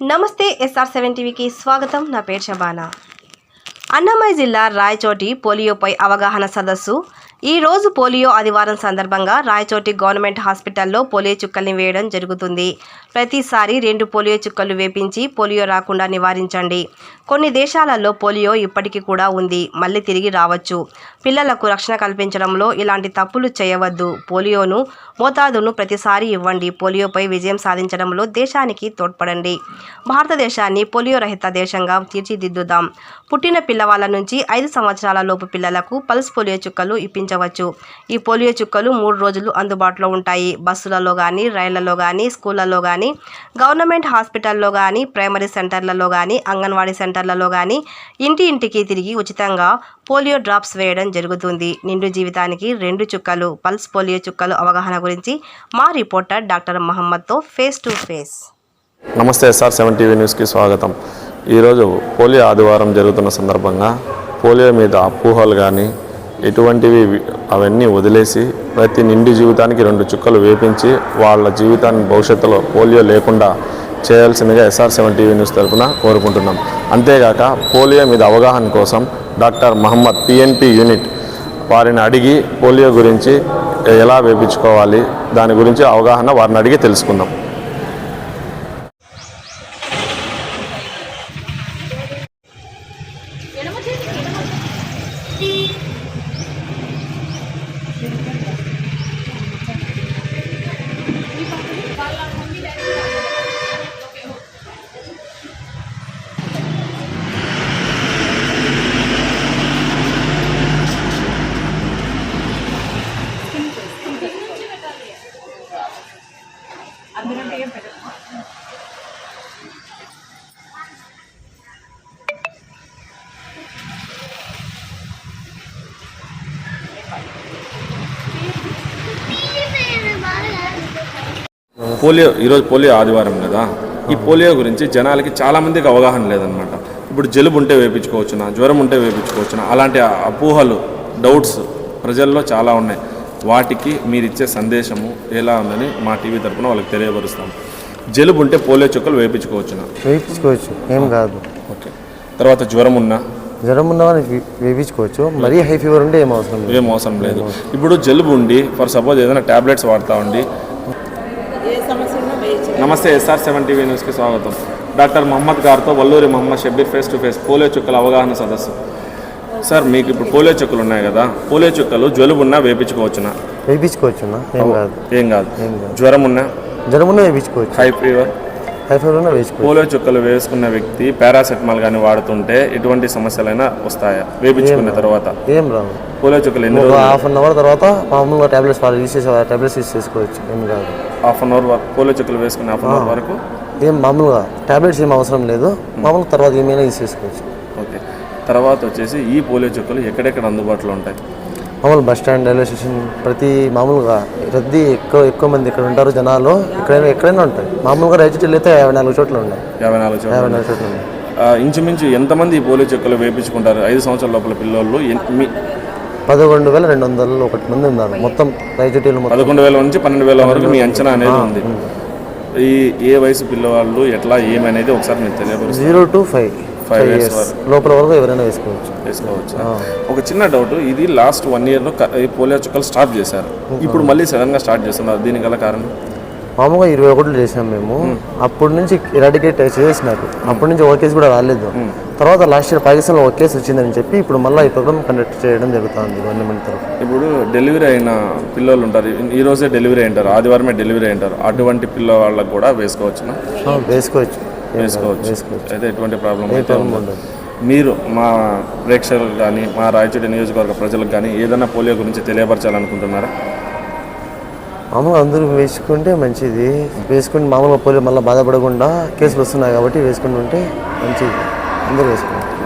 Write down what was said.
నమస్తే SR seven టీవీకి స్వాగతం. నా పేరు శబానా అన్నమయ్య జిల్లా రాయచోటి పోలియోపై అవగాహన సదస్సు ఈ రోజు పోలియో ఆదివారం సందర్భంగా రాయచోటి గవర్నమెంట్ హాస్పిటల్లో పోలియో చుక్కల్ని వేయడం జరుగుతుంది. ప్రతిసారి రెండు పోలియో చుక్కలు వేపించి పోలియో రాకుండా నివారించండి. కొన్ని దేశాలలో పోలియో ఇప్పటికీ కూడా ఉంది. మళ్ళీ తిరిగి రావచ్చు. పిల్లలకు రక్షణ కల్పించడంలో ఇలాంటి తప్పులు చేయవద్దు. పోలియోను మోతాదును ప్రతిసారి ఇవ్వండి. పోలియోపై విజయం సాధించడంలో దేశానికి తోడ్పడండి. భారతదేశాన్ని పోలియో రహిత దేశంగా తీర్చిదిద్దుదాం. పుట్టిన పిల్లవాళ్ళ నుంచి ఐదు సంవత్సరాల లోపు పిల్లలకు పల్స్ పోలియో చుక్కలు ఉపయోగించవచ్చు. ఈ పోలియో చుక్కలు మూడు రోజులు అందుబాటులో ఉంటాయి. బస్సులలో కానీ రైళ్ళలో కానీ స్కూళ్ళలో కానీ గవర్నమెంట్ హాస్పిటల్లో కానీ ప్రైమరీ సెంటర్లలో కానీ అంగన్వాడీ సెంటర్లలో కానీ ఇంటి ఇంటికి తిరిగి ఉచితంగా పోలియో డ్రాప్స్ వేయడం జరుగుతుంది. నిండు జీవితానికి రెండు చుక్కలు పల్స్ పోలియో చుక్కలు అవగాహన గురించి మా రిపోర్టర్ డాక్టర్ మహమ్మద్తో ఫేస్ టు ఫేస్. నమస్తే ఎస్ఆర్ సెవెన్ టీవీ న్యూస్కి స్వాగతం. ఈరోజు పోలియో ఆదివారం జరుగుతున్న సందర్భంగా పోలియో మీద అపోహలు కానీ ఎటువంటివి అవన్నీ వదిలేసి ప్రతి నిండి జీవితానికి రెండు చుక్కలు వేపించి వాళ్ళ జీవితాన్ని భవిష్యత్తులో పోలియో లేకుండా చేయాల్సిందిగా ఎస్ఆర్ సెవెన్ టీవీ న్యూస్ తరఫున కోరుకుంటున్నాం. అంతేగాక పోలియో మీద అవగాహన కోసం డాక్టర్ మహమ్మద్ పిఎన్పి యూనిట్ వారిని అడిగి పోలియో గురించి ఎలా వేపించుకోవాలి దాని గురించి అవగాహన వారిని అడిగి తెలుసుకుందాం. Ya? Ambil nanti yang pedas. Polio ఈరోజు పోలియో ఆదివారం కదా. ఈ పోలియో గురించి జనాలకి చాలా మందికి అవగాహన లేదనమాట ఇప్పుడు జలుబు ఉంటే వేపించుకోవచ్చునా జ్వరం ఉంటే వేపించుకోవచ్చునా అలాంటి అపోహలు డౌట్స్ ప్రజల్లో చాలా ఉన్నాయి. వాటికి మీరు ఇచ్చే సందేశము ఎలా ఉందని మా టీవీ తరపున వాళ్ళకి తెలియపరుస్తాం. జలుబు ఉంటే పోలియో చుక్కలు వేపించుకోవచ్చునా? వేయించుకోవచ్చు ఏం కాదు. ఓకే. తర్వాత జ్వరం ఉన్నా? జ్వరం ఉన్న వేయించుకోవచ్చు మరీ హై ఫీవర్ ఉంటే ఏం అవసరం ఏం అవసరం లేదు. ఇప్పుడు జలుబు ఉండి ఫర్ సపోజ్ ఏదైనా ట్యాబ్లెట్స్ వాడుతూ ఉండి నమస్తే ఎస్ఆర్ సెవెన్ టీవీ న్యూస్కి స్వాగతం. డాక్టర్ మహమ్మద్ గారితో Valluri Mohammed Shabbir face to face polio చుక్కల అవగాహన సదస్సు. సార్ మీకు ఇప్పుడు పోలియో చుక్కలు ఉన్నాయి కదా పోలియో చుక్కలు జలుబు ఉన్నా వేపించుకోవచ్చునా? వేయించుకోవచ్చు ఏం కాదు. ఏం కాదు. జ్వరం ఉన్నా జ్వరం ఉన్న వేయించుకోవచ్చు హై ఫీవర్? హై ఫీవర్ ఉన్న వేయించుకోవచ్చు పోలియో చుక్కలు వేసుకున్న వ్యక్తి పారాసెటమాల్ కానీ వాడుతుంటే ఎటువంటి సమస్యలైనా వస్తాయా? వేపించుకున్న తర్వాత? ఏం రావు. పోలియో చుక్కలు ఎన్ని హాఫ్ అన్ అవర్ తర్వాత మామూలుగా టాబ్లెట్స్ వాళ్ళు యూస్ చేసే టాబ్లెట్స్ యూస్ చేసుకోవచ్చు ఏం కాదు. హాఫ్ అన్ అవర్ వరకు పోలియో చుక్కలు వేసుకున్న హాఫ్ అన్ అవర్ వరకు. ఏం మామూలుగా టాబ్లెట్స్ ఏం అవసరం లేదు. మామూలుగా తర్వాత ఏమైనా యూస్ చేసుకోవచ్చు. ఓకే. తర్వాత వచ్చేసి ఈ పోలియో చుక్కలు ఎక్కడెక్కడ అందుబాటులో ఉంటాయి? మామూలు బస్ స్టాండ్ రైల్వే స్టేషన్ ప్రతి మామూలుగా రద్దీ ఎక్కువ ఎక్కువ మంది ఇక్కడ ఉంటారు జనాలు. ఎక్కడైనా ఎక్కడైనా ఉంటాయి. మామూలుగా రైతు అయితే యాభై నాలుగు చోట్ల ఉన్నాయి. యాభై నాలుగు చోట్ల యాభై నాలుగు చోట్ల ఉన్నాయి. ఇంచుమించు ఎంతమంది ఈ పోలియో చుక్కలు వేపించుకుంటారు? ఐదు సంవత్సరాల లోపల మీ పదకొండు వేల రెండు వందల ఒకటి మంది ఉన్నారు. మొత్తం రైతుటీలు పదకొండు వేల నుంచి పన్నెండు వేల వరకు మీ అంచనా అనేది ఉంది. ఈ ఏ వయసు పిల్లవాళ్ళు ఎట్లా ఏమనేది ఒకసారి నేను తెలియపరుస్తాను. Zero to five. Five years లోపల వరకు ఎవరైనా వేసుకోవచ్చు. వేసుకోవచ్చు? ఒక చిన్న డౌట్ ఇది లాస్ట్ వన్ ఇయర్లో ఈ పోలియో చుక్కలు స్టాప్ చేశారు. ఇప్పుడు మళ్ళీ సడన్గా స్టార్ట్ చేస్తున్నారు. దీనికి గల కారణం? మామూలుగా ఇరవై ఒకటి చేసాం మేము. అప్పటి నుంచి ఎరాడికేట్ చేసినారు అప్పటి నుంచి ఒక కేసు కూడా రాలేదు. తర్వాత లాస్ట్ ఇయర్ పాకిస్తాన్లో ఒక కేసు వచ్చిందని చెప్పి ఇప్పుడు మళ్ళీ ఈ ప్రోగ్రామ్ కండక్ట్ చేయడం జరుగుతుంది గవర్నమెంట్ తరఫు ఇప్పుడు డెలివరీ అయిన పిల్లలు ఉంటారు. ఈ రోజే డెలివరీ అయింటారు ఆదివారమే డెలివరీ అయింటారు అటువంటి పిల్లవాళ్ళకు కూడా వేసుకోవచ్చు. వేసుకోవచ్చు. వేసుకోవచ్చు. అయితే ఎటువంటి ప్రాబ్లం అయితే ఉండదు. మీరు మా ప్రేక్షకులకు కానీ మా రాయచోటి నియోజకవర్గ ప్రజలకు కానీ ఏదైనా పోలియో గురించి తెలియపరచాలనుకుంటున్నారా? మామూలుగా అందరూ వేసుకుంటే మంచిది. వేసుకుని మామూలుగా పోలీ మళ్ళీ బాధపడకుండా కేసులు వస్తున్నాయి కాబట్టి వేసుకుంటుంటే మంచిది. అందరూ వేసుకుంటారు.